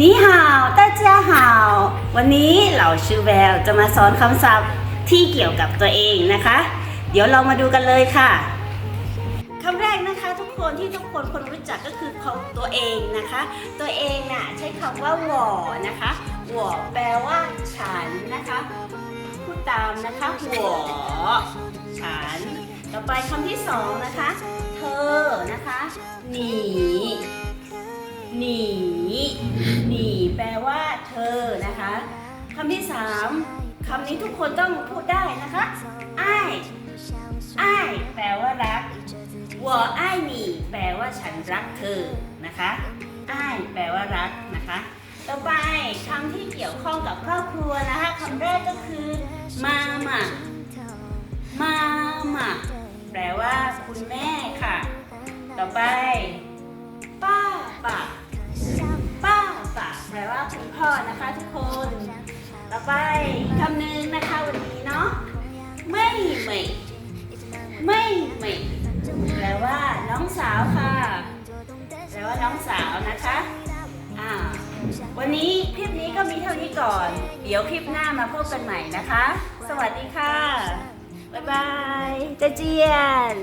นี่ฮาวตาเจ้าฮาววันนี้เราชื่อแววจะมาสอนคำศัพท์ที่เกี่ยวกับตัวเองนะคะ เดี๋ยวเรามาดูกันเลยค่ะคำแรกนะคะทุกคนที่ทุกคนคนรู้จักก็คือของตัวเองนะคะ ตัวเองน่ะใช้คำว่าหวอนะคะหวอแปลว่าฉันนะคะพูดตามนะคะหวอฉัน ต่อไปคำที่สองนะคะ เธอนะคะ หนี หนี แปลว่าเธอนะคะคำที่สามคำนี้ทุกคนต้องพูดได้นะคะไอ้ไอ้แปลว่ารักหัวไอ้หนีแปลว่าฉันรักเธอนะคะไอ้แปลว่ารักนะคะ ต่อไปคำที่เกี่ยวข้องกับครอบครัวนะคะคำแรกก็คือมามามามาแปลว่าคุณแม่ค่ะ ต่อไป คุณพ่อนะคะทุกคน ต่อไปคำหนึ่งนะคะวันนี้เนาะ ไม่ไม่ ไม่ไม่แปลว่าน้องสาวค่ะ แปลว่าน้องสาวนะคะอ่าวันนี้คลิปนี้ก็มีเท่านี้ก่อน เดี๋ยวคลิปหน้ามาพบกันใหม่นะคะ สวัสดีค่ะ บ๊ายบายเจเจียน